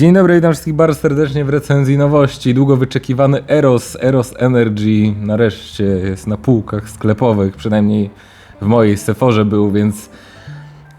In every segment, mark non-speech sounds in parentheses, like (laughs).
Dzień dobry, witam wszystkich bardzo serdecznie w recenzji nowości. Długo wyczekiwany Eros, Eros Energy nareszcie jest na półkach sklepowych, przynajmniej w mojej Seforze był, więc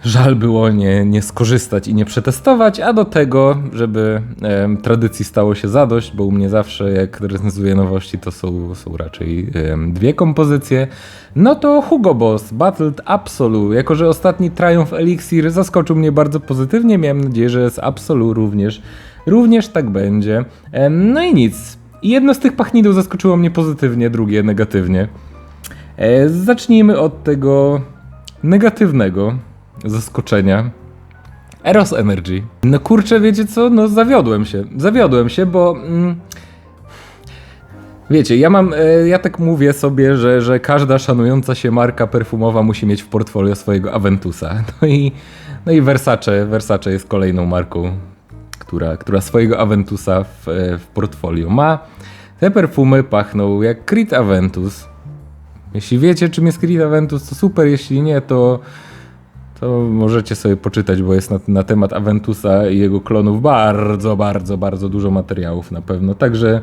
żal było nie, nie skorzystać i nie przetestować, a do tego, żeby em, tradycji stało się zadość, bo u mnie zawsze jak recenzuję nowości to są, są raczej em, dwie kompozycje, no to Hugo Boss Battled Absolu, jako że ostatni Triumph Elixir zaskoczył mnie bardzo pozytywnie, miałem nadzieję, że z Absolu również, również tak będzie. Em, no i nic, jedno z tych pachnidł zaskoczyło mnie pozytywnie, drugie negatywnie. E, zacznijmy od tego negatywnego zaskoczenia. Eros Energy. No kurczę, wiecie co? No zawiodłem się. Zawiodłem się, bo... Mm, wiecie, ja mam... E, ja tak mówię sobie, że, że każda szanująca się marka perfumowa musi mieć w portfolio swojego Aventusa. (laughs) No i, no i Versace, Versace jest kolejną marką, która, która swojego Aventusa w, e, w portfolio ma. Te perfumy pachną jak Creed Aventus. Jeśli wiecie, czym jest Creed Aventus, to super. Jeśli nie, to, to możecie sobie poczytać, bo jest na, na temat Aventusa i jego klonów bardzo, bardzo, bardzo dużo materiałów na pewno. Także.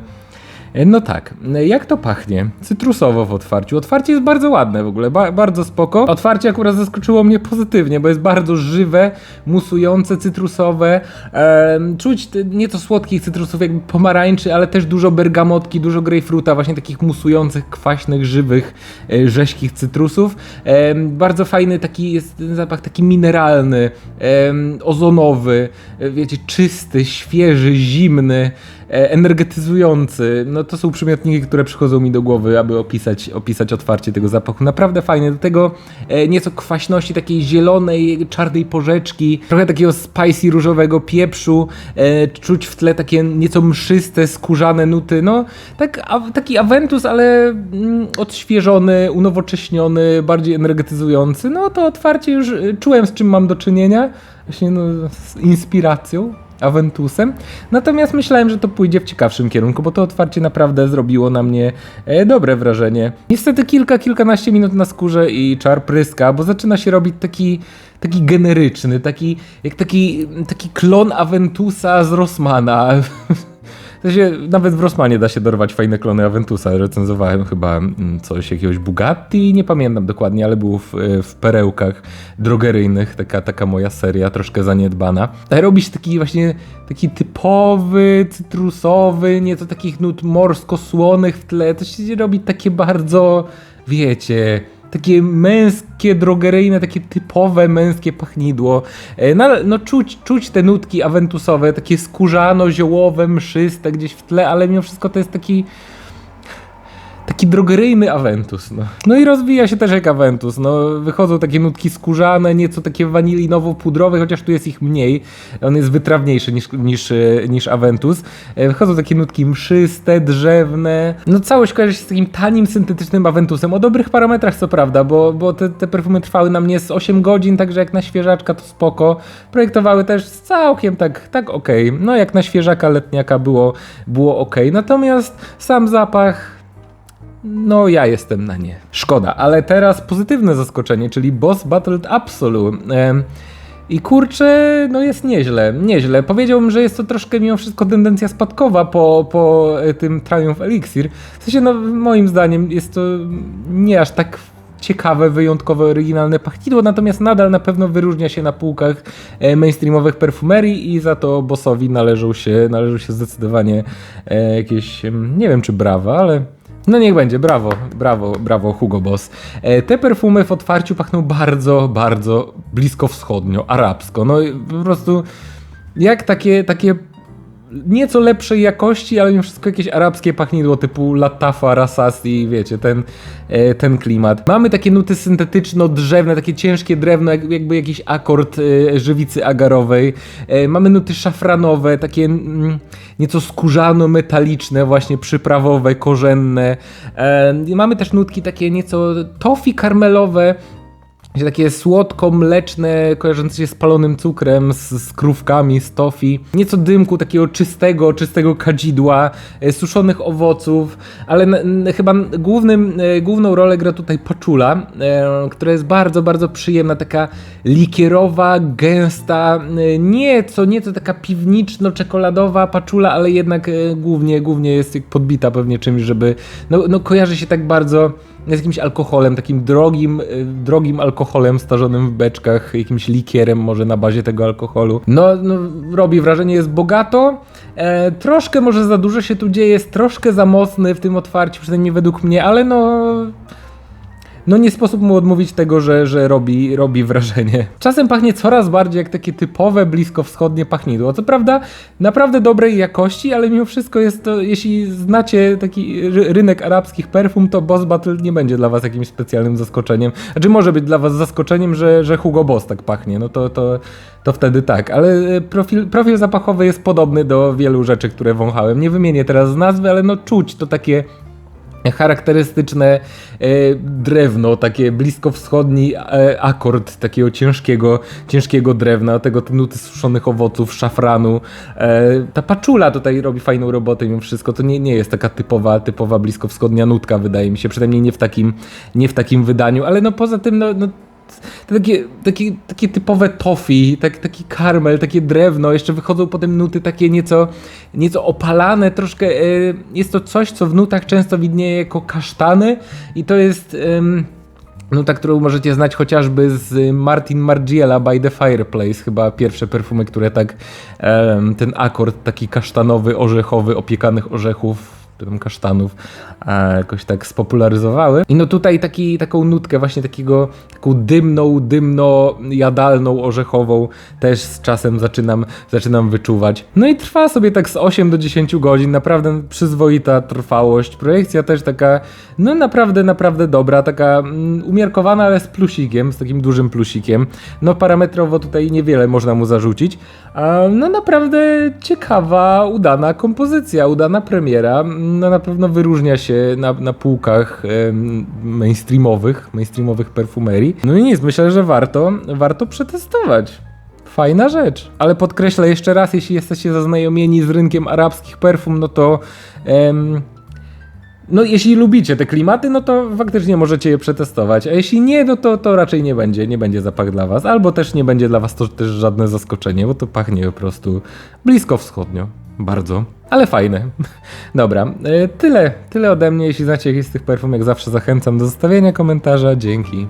E, No tak, E, jak to pachnie? Cytrusowo w otwarciu. Otwarcie jest bardzo ładne w ogóle, ba bardzo spoko. Otwarcie akurat zaskoczyło mnie pozytywnie, bo jest bardzo żywe, musujące, cytrusowe. Em, czuć nieco słodkich cytrusów, jakby pomarańczy, ale też dużo bergamotki, dużo grejpfruta, właśnie takich musujących, kwaśnych, żywych, e, rzeźkich cytrusów. Em, bardzo fajny taki jest ten zapach taki mineralny, em, ozonowy, e, wiecie, czysty, świeży, zimny, energetyzujący. No to są przymiotniki, które przychodzą mi do głowy, aby opisać, opisać otwarcie tego zapachu. Naprawdę fajny. Do tego e, nieco kwaśności takiej zielonej, czarnej porzeczki, trochę takiego spicy różowego pieprzu, e, czuć w tle takie nieco mszyste, skórzane nuty. No tak, taki Aventus, ale mm, odświeżony, unowocześniony, bardziej energetyzujący. No to otwarcie już e, czułem z czym mam do czynienia. Właśnie no, z inspiracją. Aventusem. Natomiast myślałem, że to pójdzie w ciekawszym kierunku, bo to otwarcie naprawdę zrobiło na mnie e, dobre wrażenie. Niestety kilka, kilkanaście minut na skórze i czar pryska, bo zaczyna się robić taki, taki generyczny, taki, jak taki, taki klon Aventusa z Rossmana. (laughs) W sensie, nawet w Rossmanie da się dorwać fajne klony Aventusa. Recenzowałem chyba mm, coś, jakiegoś Bugatti, nie pamiętam dokładnie, ale było w, e, w perełkach drogeryjnych, taka, taka moja seria, troszkę zaniedbana. A robi się taki właśnie, taki typowy, cytrusowy, nieco takich nut morsko-słonych w tle. To się robi takie bardzo, wiecie, takie męskie, drogeryjne, takie typowe męskie pachnidło. No, no czuć, czuć te nutki aventusowe, takie skórzano-ziołowe, mszyste gdzieś w tle, ale mimo wszystko to jest taki taki drogeryjny Aventus. No. no i rozwija się też jak Aventus. No, wychodzą takie nutki skórzane, nieco takie wanilinowo-pudrowe, chociaż tu jest ich mniej. On jest wytrawniejszy niż, niż, niż Aventus. E, Wychodzą takie nutki mszyste, drzewne. No całość kojarzy się z takim tanim, syntetycznym Aventusem. O dobrych parametrach co prawda, bo, bo te, te perfumy trwały na mnie z 8 godzin, także jak na świeżaczka to spoko. Projektowały też całkiem tak, tak okej. No jak na świeżaka letniaka było, było okej. Natomiast sam zapach no, ja jestem na nie. Szkoda, ale teraz pozytywne zaskoczenie, czyli Boss Battled Absolu. Em, I kurczę, no jest nieźle, nieźle. Powiedziałbym, że jest to troszkę mimo wszystko tendencja spadkowa po, po e, tym Triumph Elixir. W sensie, no moim zdaniem jest to nie aż tak ciekawe, wyjątkowe, oryginalne pachnidło, natomiast nadal na pewno wyróżnia się na półkach e, mainstreamowych perfumerii i za to Bossowi należą się, należą się zdecydowanie e, jakieś, nie wiem czy brawa, ale no niech będzie, brawo, brawo, brawo Hugo Boss. E, te perfumy w otwarciu pachną bardzo, bardzo blisko wschodnio, arabsko. No po prostu jak takie, takie nieco lepszej jakości, ale mimo wszystko jakieś arabskie pachnidło typu Latafa, Rasasi, wiecie, ten, e, ten klimat. Mamy takie nuty syntetyczno-drzewne, takie ciężkie drewno, jak, jakby jakiś akord e, żywicy agarowej. E, mamy nuty szafranowe, takie mm, nieco skórzano-metaliczne, właśnie przyprawowe, korzenne. Mamy też nutki takie nieco tofi karmelowe, takie słodko-mleczne, kojarzące się z palonym cukrem, z, z krówkami, z tofi. Nieco dymku takiego czystego, czystego kadzidła, e, suszonych owoców, ale chyba głównym, e, główną rolę gra tutaj paczula, e, która jest bardzo, bardzo przyjemna, taka likierowa, gęsta, e, nieco, nieco taka piwniczno-czekoladowa paczula, ale jednak e, głównie, głównie jest podbita pewnie czymś, żeby, no, no kojarzy się tak bardzo z jakimś alkoholem, takim drogim, y, drogim alkoholem starzonym w beczkach, jakimś likierem może na bazie tego alkoholu. No, no robi wrażenie, jest bogato, e, troszkę może za dużo się tu dzieje, jest troszkę za mocny w tym otwarciu, przynajmniej według mnie, ale no... No nie sposób mu odmówić tego, że, że robi, robi wrażenie. Czasem pachnie coraz bardziej jak takie typowe bliskowschodnie pachnidło. Co prawda naprawdę dobrej jakości, ale mimo wszystko jest to, jeśli znacie taki ry- rynek arabskich perfum, to Boss Battle nie będzie dla was jakimś specjalnym zaskoczeniem. Znaczy może być dla was zaskoczeniem, że, że Hugo Boss tak pachnie, no to, to, to wtedy tak. Ale e, profil, profil zapachowy jest podobny do wielu rzeczy, które wąchałem. Nie wymienię teraz nazwy, ale no czuć to takie charakterystyczne e, drewno, takie bliskowschodni e, akord takiego ciężkiego, ciężkiego drewna, tego te nuty suszonych owoców, szafranu. E, ta paczula tutaj robi fajną robotę mimo wszystko. To nie, nie jest taka typowa, typowa bliskowschodnia nutka, wydaje mi się, przynajmniej nie w takim, nie w takim wydaniu, ale no poza tym, no, no takie, takie, takie typowe toffee, tak, taki karmel, takie drewno, jeszcze wychodzą potem nuty takie nieco, nieco opalane, troszkę e, jest to coś, co w nutach często widnieje jako kasztany i to jest em, nuta, którą możecie znać chociażby z Martin Margiela by the Fireplace, chyba pierwsze perfumy, które tak ten akord taki kasztanowy, orzechowy, opiekanych orzechów czy tam kasztanów e, jakoś tak spopularyzowały. I no tutaj taki, taką nutkę właśnie takiego, taką dymną, dymno-jadalną, orzechową też z czasem zaczynam, zaczynam wyczuwać. No i trwa sobie tak z 8 do 10 godzin, naprawdę przyzwoita trwałość. Projekcja też taka, no naprawdę, naprawdę dobra, taka mm, umiarkowana, ale z plusikiem, z takim dużym plusikiem. No parametrowo tutaj niewiele można mu zarzucić. No naprawdę ciekawa, udana kompozycja, udana premiera. No na pewno wyróżnia się na, na półkach mainstreamowych, mainstreamowych perfumerii. No i nic, myślę, że warto, warto przetestować. Fajna rzecz. Ale podkreślę jeszcze raz, jeśli jesteście zaznajomieni z rynkiem arabskich perfum, no to em, no jeśli lubicie te klimaty, no to faktycznie możecie je przetestować, a jeśli nie, no to, to raczej nie będzie, nie będzie zapach dla was, albo też nie będzie dla was to też żadne zaskoczenie, bo to pachnie po prostu blisko wschodnio, bardzo, ale fajne. (laughs) Dobra, e, tyle, tyle ode mnie, jeśli znacie jakiś z tych perfum, jak zawsze zachęcam do zostawienia komentarza, dzięki.